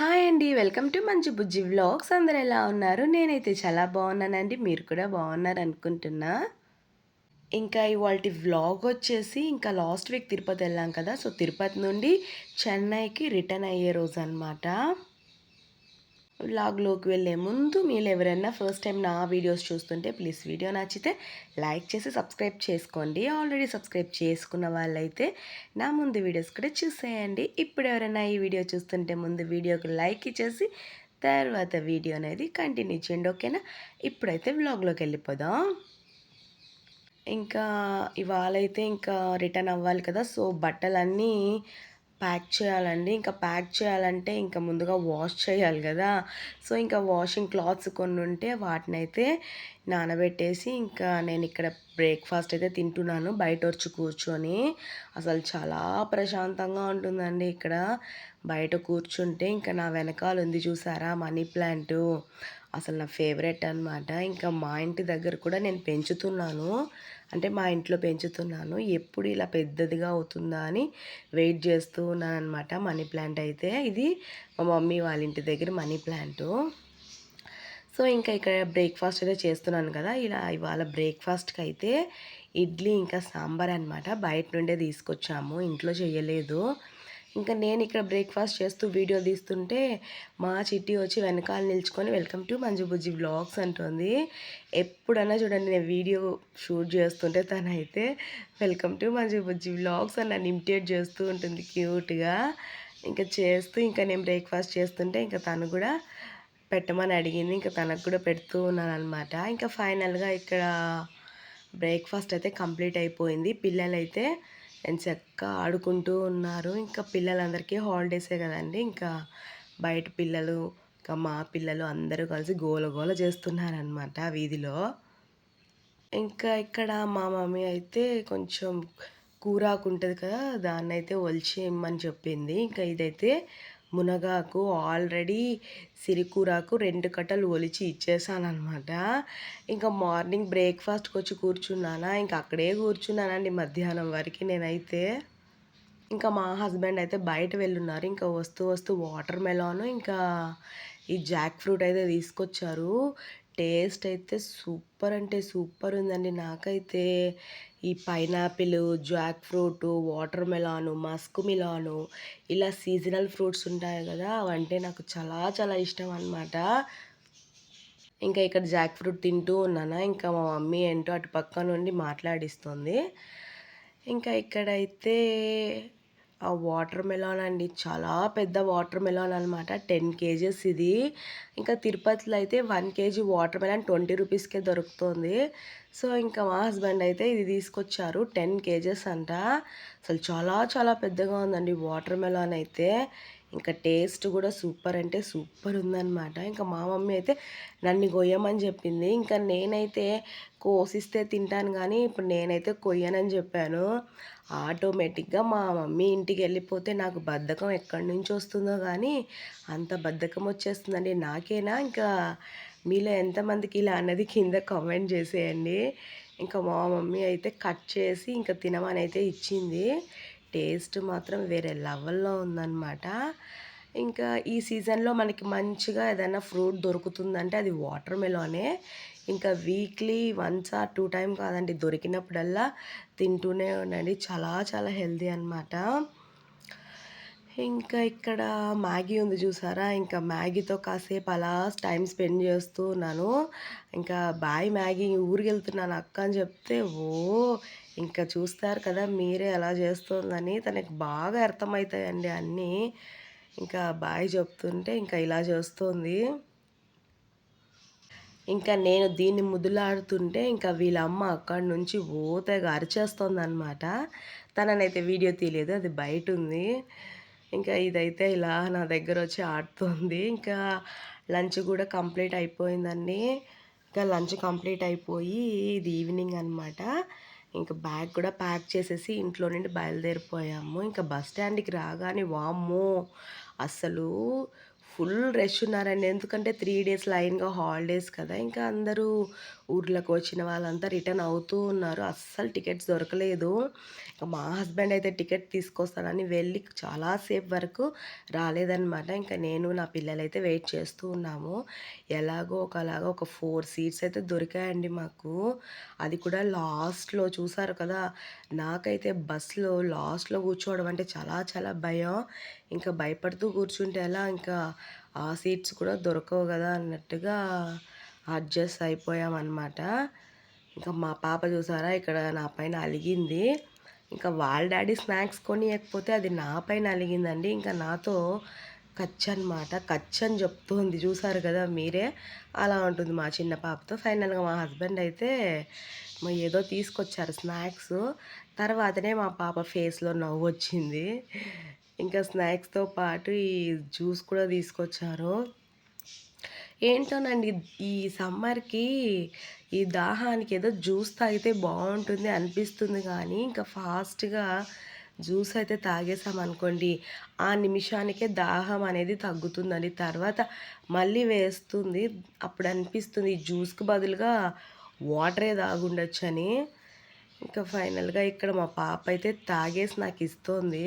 Hi అండి. Welcome to మంచి బుజ్జి vlogs. అందరు ఎలా ఉన్నారు? నేనైతే చాలా బాగున్నానండి. మీరు కూడా బాగున్నారు అనుకుంటున్నా ఇంకా ఇవాళ వ్లాగ్ వచ్చేసి ఇంకా లాస్ట్ వీక్ తిరుపతి వెళ్ళాం కదా. సో తిరుపతి నుండి చెన్నైకి రిటర్న్ అయ్యే రోజు అనమాట వ్లాగ్లోకి వెళ్ళే ముందు మీరు ఎవరైనా ఫస్ట్ టైం నా వీడియోస్ చూస్తుంటే ప్లీజ్ వీడియో నచ్చితే లైక్ చేసి సబ్స్క్రైబ్ చేసుకోండి. ఆల్రెడీ సబ్స్క్రైబ్ చేసుకున్న వాళ్ళైతే నా ముందు వీడియోస్ కూడా చూసేయండి. ఇప్పుడు ఎవరైనా ఈ వీడియో చూస్తుంటే ముందు వీడియోకి లైక్ ఇచ్చేసి తర్వాత వీడియో అనేది కంటిన్యూ చేయండి ఓకేనా? ఇప్పుడైతే వ్లాగ్లోకి వెళ్ళిపోదాం. ఇంకా ఇవాళ అయితే ఇంకా రిటర్న్ అవ్వాలి కదా సో బట్టలన్నీ ప్యాక్ చేయాలండి. ఇంకా ప్యాక్ చేయాలంటే ఇంకా ముందుగా వాష్ చేయాలి కదా. సో ఇంకా వాషింగ్ క్లాత్స్ కొన్ని ఉంటే వాటినైతే నానబెట్టేసి ఇంకా నేను ఇక్కడ బ్రేక్ఫాస్ట్ అయితే తింటున్నాను బయట వచ్చి కూర్చొని. అసలు చాలా ప్రశాంతంగా ఉంటుందండి ఇక్కడ. బయట కూర్చుంటే ఇంకా నా వెనకాల ఉంది చూసారా మనీ ప్లాంట్. అసలు నా ఫేవరెట్ అనమాట ఇంకా మా ఇంటి దగ్గర కూడా నేను పెంచుతున్నాను. అంటే మా ఇంట్లో పెంచుతున్నాను. ఎప్పుడు ఇలా పెద్దదిగా అవుతుందా అని వెయిట్ చేస్తూ ఉన్నాను అనమాట మనీ ప్లాంట్ అయితే. ఇది మా మమ్మీ వాళ్ళ ఇంటి దగ్గర మనీ ప్లాంటు. సో ఇంకా ఇక్కడ బ్రేక్ఫాస్ట్ అయితే చేస్తున్నాను కదా. ఇలా ఇవాళ బ్రేక్ఫాస్ట్కి అయితే ఇడ్లీ ఇంకా సాంబార్ అనమాట బయట నుండే తీసుకొచ్చాము. ఇంట్లో చేయలేదు. ఇంకా నేను ఇక్కడ బ్రేక్ఫాస్ట్ చేస్తూ వీడియో తీస్తుంటే మా చిట్టి వచ్చి వెనకాల నిల్చుకొని welcome to Manju Bujji vlogs అంటుంది. ఎప్పుడన్నా చూడండి నేను వీడియో షూట్ చేస్తుంటే తనైతే welcome to Manju Bujji vlogs అని నన్ను ఇమిటేట్ చేస్తూ ఉంటుంది క్యూట్గా. ఇంకా చేస్తూ ఇంకా నేను బ్రేక్ఫాస్ట్ చేస్తుంటే ఇంకా తను కూడా పెట్టమని అడిగింది. ఇంకా తనకు కూడా పెడుతూ ఉన్నాను అనమాట ఇంకా ఫైనల్గా ఇక్కడ బ్రేక్ఫాస్ట్ అయితే కంప్లీట్ అయిపోయింది. పిల్లలైతే చక్కగా ఆడుకుంటూ ఉన్నారు. ఇంకా పిల్లలందరికీ హాలిడేసే కదండి. ఇంకా బయట పిల్లలు ఇంకా మా పిల్లలు అందరూ కలిసి గోల గోల చేస్తున్నారనమాట వీధిలో. ఇంకా ఇక్కడ మా మమ్మీ అయితే కొంచెం కూరాకు ఉంటుంది కదా దాన్ని అయితే ఒలిచి ఇమ్మని చెప్పింది. ఇంకా ఇదైతే మునగాకు ఆల్రెడీ సిరికూరాకు రెండు కట్టలు ఒలిచి ఇచ్చేసానమాట ఇంకా మార్నింగ్ బ్రేక్ఫాస్ట్కి వచ్చి కూర్చున్నానా? ఇంకా అక్కడే కూర్చున్నానండి మధ్యాహ్నం వరకు నేనైతే. ఇంకా మా హస్బెండ్ అయితే బయట వెళ్ళున్నారు. ఇంకా వస్తూ వస్తూ వాటర్ మెలాను ఇంకా ఈ జాక్ ఫ్రూట్ అయితే తీసుకొచ్చారు. టేస్ట్ అయితే సూపర్ అంటే సూపర్ ఉందండి నాకైతే. ఈ pineapple Jack fruit water మెలాను Musk melon ఇలా సీజనల్ ఫ్రూట్స్ ఉంటాయి కదా అవంటే నాకు చాలా చాలా ఇష్టం అనమాట ఇంకా ఇక్కడ జాక్ ఫ్రూట్ తింటూ ఉన్నానా ఇంకా మా మమ్మీ ఏంటో అటు పక్క నుండి మాట్లాడిస్తుంది. ఇంకా ఇక్కడైతే ఆ వాటర్ మెలాన్ అండి. చాలా పెద్ద వాటర్ మెలాన్ అనమాట టెన్ కేజెస్ ఇది. ఇంకా తిరుపతిలో అయితే one KG water melon twenty రూపీస్కే దొరుకుతుంది. సో ఇంకా మా హస్బెండ్ అయితే ఇది తీసుకొచ్చారు. టెన్ కేజెస్ అంట. అసలు చాలా చాలా పెద్దగా ఉందండి వాటర్ మెలాన్ అయితే. ఇంకా టేస్ట్ కూడా సూపర్ అంటే సూపర్ ఉందన్నమాట. ఇంకా మా మమ్మీ అయితే నన్ను కొయ్యమని చెప్పింది. ఇంకా నేనైతే కోసిస్తే తింటాను కానీ ఇప్పుడు నేనైతే కొయ్యనని చెప్పాను. ఆటోమేటిక్గా మా మమ్మీ ఇంటికి వెళ్ళిపోతే నాకు బద్ధకం ఎక్కడి నుంచి వస్తుందో కానీ అంత బద్ధకం వచ్చేస్తుందండి. నాకేనా? ఇంకా మీలో ఎంతమందికి ఇలా అన్నది కింద కామెంట్ చేసేయండి. ఇంకా మా మమ్మీ అయితే కట్ చేసి ఇంకా తినమని అయితే ఇచ్చింది. టేస్ట్ మాత్రం వేరే లెవెల్లో ఉందన్నమాట. ఇంకా ఈ సీజన్లో మనకి మంచిగా ఏదైనా ఫ్రూట్ దొరుకుతుందంటే అది వాటర్ మెలోనే. ఇంకా weekly once or two time కాదండి దొరికినప్పుడల్లా తింటూనే ఉండండి. చాలా చాలా హెల్దీ అనమాట ఇంకా ఇక్కడ మ్యాగీ ఉంది చూసారా? ఇంకా మ్యాగీతో కాసేపు అలా టైం స్పెండ్ చేస్తూ ఉన్నాను. ఇంకా బాయ్ మ్యాగీ ఊరికి వెళ్తున్నాను అక్క అని చెప్తే ఓ ఇంకా చూస్తారు కదా మీరే ఎలా చేస్తుందని తనకి బాగా అర్థమవుతాయండి అన్నీ. ఇంకా బాయ్ చెప్తుంటే ఇంకా ఇలా చేస్తుంది. ఇంకా నేను దీన్ని ముదులాడుతుంటే ఇంకా వీళ్ళ అమ్మ అక్కడి నుంచి ఓతగా అరిచేస్తుంది అనమాట తననైతే వీడియో తీయలేదు అది బయట ఉంది ఇంకా ఇదైతే ఇలా నా దగ్గర వచ్చి ఆడుతుంది. ఇంకా లంచ్ కూడా కంప్లీట్ అయిపోయిందండి. ఇంకా లంచ్ కంప్లీట్ అయిపోయి ఇది ఈవినింగ్ అనమాట ఇంకా బ్యాగ్ కూడా ప్యాక్ చేసేసి ఇంట్లో నుండి బయలుదేరిపోయాము. ఇంకా బస్ స్టాండ్కి రాగానే వామ్మో! అసలు ఫుల్ రష్ ఉన్నారండి. ఎందుకంటే త్రీ డేస్ లైన్గా హాలిడేస్ కదా. ఇంకా అందరూ ఊర్లోకి వచ్చిన వాళ్ళంతా రిటర్న్ అవుతూ ఉన్నారు. అస్సలు టికెట్స్ దొరకలేదు. ఇంకా మా హస్బెండ్ అయితే టికెట్ తీసుకొస్తానని వెళ్ళి చాలాసేపు వరకు రాలేదన్నమాట. ఇంకా నేను నా పిల్లలైతే వెయిట్ చేస్తూ ఉన్నాము. ఎలాగో ఒకలాగా ఒక ఫోర్ సీట్స్ అయితే దొరికాయండి మాకు. అది కూడా లాస్ట్లో చూసారు కదా. నాకైతే బస్సులో లాస్ట్లో కూర్చోవడం అంటే చాలా చాలా భయం. ఇంకా భయపడుతూ కూర్చుంటే ఎలా? ఇంకా ఆ సీట్స్ కూడా దొరకవు కదా అన్నట్టుగా అడ్జస్ట్ అయిపోయామన్నమాట. ఇంకా మా పాప చూసారా? ఇక్కడ నా పైన అలిగింది. ఇంకా వాళ్ళ డాడీ స్నాక్స్ కొనియకపోతే అది నా పైన అలిగిందండి. ఇంకా నాతో కచ్ అనమాట కచ్ అని చెప్తుంది. చూసారు కదా మీరే? అలా ఉంటుంది మా చిన్న పాపతో. ఫైనల్గా మా హస్బెండ్ అయితే మా ఏదో తీసుకొచ్చారు స్నాక్స్. తర్వాతనే మా పాప ఫేస్లో నవ్వు వచ్చింది ఇంకా స్నాక్స్తో పాటు ఈ జ్యూస్ కూడా తీసుకొచ్చారు. ఏంటోనండి ఈ సమ్మర్కి ఈ దాహానికి ఏదో జ్యూస్ తాగితే బాగుంటుంది అనిపిస్తుంది కానీ ఇంకా ఫాస్ట్గా జ్యూస్ అయితే తాగేసామనుకోండి ఆ నిమిషానికే దాహం అనేది తగ్గుతుందండి. తర్వాత మళ్ళీ వేస్తుంది అప్పుడు అనిపిస్తుంది ఈ జ్యూస్కి బదులుగా వాటరే తాగుండొచ్చని. ఇంకా ఫైనల్గా ఇక్కడ మా పాప అయితే తాగేసి నాకు ఇస్తుంది.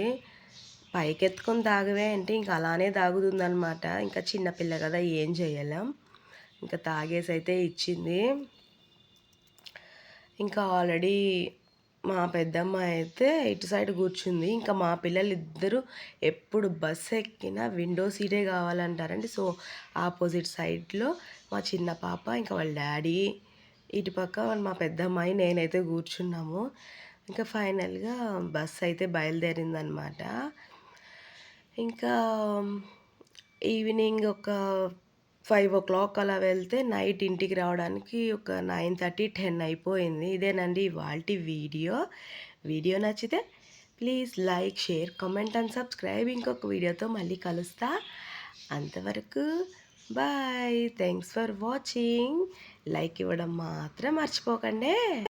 పైకెత్తుకొని తాగవే అంటే ఇంకా అలానే తాగుతుందనమాట ఇంకా చిన్నపిల్ల కదా ఏం చేయలేం. ఇంకా తాగేసి అయితే ఇచ్చింది. ఇంకా ఆల్రెడీ మా పెద్దమ్మ అయితే ఇటు సైడ్ కూర్చుంది. ఇంకా మా పిల్లలు ఇద్దరు ఎప్పుడు బస్ ఎక్కినా విండో సీటే కావాలంటారండి. సో ఆపోజిట్ సైడ్లో మా చిన్న పాప ఇంకా వాళ్ళ డాడీ ఇటుపక్క మా పెద్దమ్మాయి నేనైతే కూర్చున్నాము. ఇంకా ఫైనల్గా బస్ అయితే బయలుదేరిందనమాట ఇంకా ఈవినింగ్ ఒక ఫైవ్ ఓ క్లాక్ అలా వెళ్తే నైట్ ఇంటికి రావడానికి ఒక నైన్ థర్టీ టెన్ అయిపోయింది. ఇదేనండి ఇవాళ వీడియో. వీడియో నచ్చితే please like share comment and subscribe. ఇంకొక వీడియోతో మళ్ళీ కలుస్తా. అంతవరకు bye. Thanks for watching. Like ఇవ్వడం మాత్రం మర్చిపోకండి.